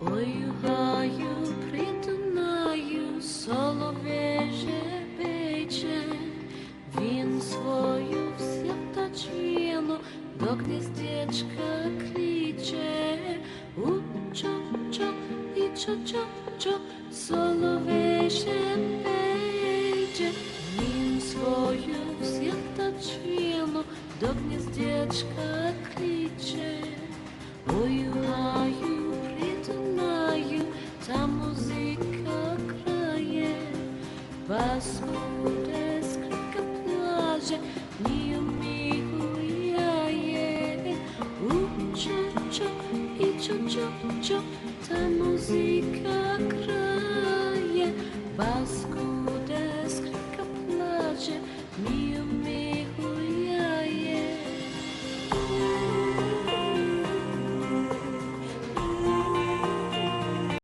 Ой, гаю, притинаю, соловеже пече, він свою святочину до гніздечка кличе. У-чо-чо, і чо-чо-чо, соловеже пече, він свою святочину до гніздечка кличе. Ой, ta muzyka kraje, basku deskrka plaże, nie miłuje. U, czo, czo, i ta muzyka